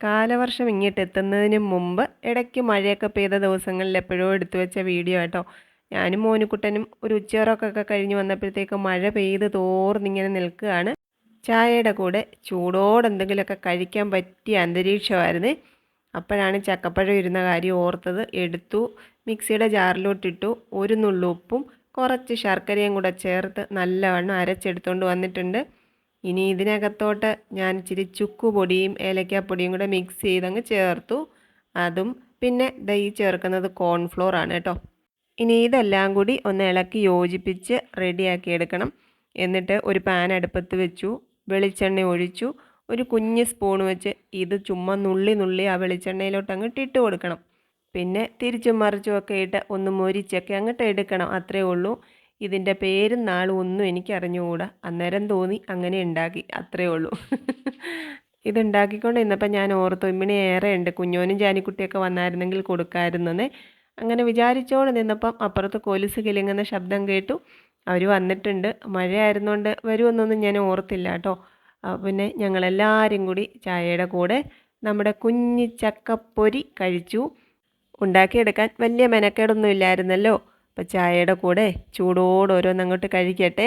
കാലവർഷം ഇങ്ങോട്ട് എത്തുന്നതിന് മുമ്പ് ഇടയ്ക്ക് മഴയൊക്കെ പെയ്ത ദിവസങ്ങളിൽ എപ്പോഴോ എടുത്തു വെച്ച വീഡിയോ കേട്ടോ. ഞാനും മോനുക്കുട്ടനും ഒരു ഉച്ചയോറൊക്കെ കഴിഞ്ഞ് വന്നപ്പോഴത്തേക്ക് മഴ പെയ്ത് തോർന്നിങ്ങനെ നിൽക്കുകയാണ്. ചായയുടെ കൂടെ ചൂടോടെ എന്തെങ്കിലുമൊക്കെ കഴിക്കാൻ പറ്റിയ അന്തരീക്ഷമായിരുന്നു. അപ്പോഴാണ് ചക്കപ്പഴം ഇരുന്ന കാര്യം ഓർത്തത്. എടുത്തു മിക്സിയുടെ ജാറിലോട്ടിട്ടു ഒരു നുള്ളുപ്പും കുറച്ച് ശർക്കരയും കൂടെ ചേർത്ത് നല്ലവണ്ണം അരച്ചെടുത്തുകൊണ്ട് വന്നിട്ടുണ്ട്. ഇനി ഇതിനകത്തോട്ട് ഞാൻ ഇച്ചിരി ചുക്കുപൊടിയും ഏലക്കാപ്പൊടിയും കൂടെ മിക്സ് ചെയ്തങ്ങ് ചേർത്തു. അതും പിന്നെ ദൈ ചേർക്കുന്നത് കോൺഫ്ലോർ ആണ് കേട്ടോ. ഇനി ഇതെല്ലാം കൂടി ഒന്ന് ഇളക്കി യോജിപ്പിച്ച് റെഡിയാക്കി എടുക്കണം. എന്നിട്ട് ഒരു പാൻ അടുപ്പത്ത് വെച്ചു വെളിച്ചെണ്ണ ഒഴിച്ചു. ഒരു കുഞ്ഞ് സ്പൂൺ വെച്ച് ഇത് ചുമ്മാ നുള്ളി നുള്ളി ആ വെളിച്ചെണ്ണയിലോട്ട് അങ്ങോട്ട് ഇട്ട് കൊടുക്കണം. പിന്നെ തിരിച്ചും മറിച്ചും ഒക്കെ ഇട്ട് ഒന്ന് മൊരിച്ചൊക്കെ അങ്ങോട്ട് എടുക്കണം അത്രേ ഉള്ളൂ. ഇതിന്റെ പേരും നാളും ഒന്നും എനിക്ക് അറിഞ്ഞുകൂടാ അന്നേരം തോന്നി അങ്ങനെ ഉണ്ടാക്കി. അത്രയേ ഉള്ളൂ. ഇതുണ്ടാക്കിക്കൊണ്ട് ഇന്നപ്പോൾ ഞാൻ ഓർത്തു ഇമ്മിണി ഏറെ ഉണ്ട്. കുഞ്ഞോനും ജാനിക്കുട്ടിയൊക്കെ വന്നായിരുന്നെങ്കിൽ കൊടുക്കാമായിരുന്നേ അങ്ങനെ വിചാരിച്ചോണ്ട് നിന്നപ്പം അപ്പുറത്ത് കൊലുസ് കിലുങ്ങുന്ന ശബ്ദം കേട്ടു. അവർ വന്നിട്ടുണ്ട്. മഴയായിരുന്നുകൊണ്ട് വരുമെന്നൊന്നും ഞാൻ ഓർത്തില്ല കേട്ടോ. പിന്നെ ഞങ്ങളെല്ലാവരും കൂടി ചായയുടെ കൂടെ നമ്മുടെ കുഞ്ഞി ചക്കപ്പൊരി കഴിച്ചു. ഉണ്ടാക്കിയെടുക്കാൻ വലിയ മെനക്കേടൊന്നും ഇല്ലായിരുന്നല്ലോ. അപ്പോൾ ചായയുടെ കൂടെ ചൂടോടെ ഓരോന്നങ്ങോട്ട് കഴിക്കട്ടെ.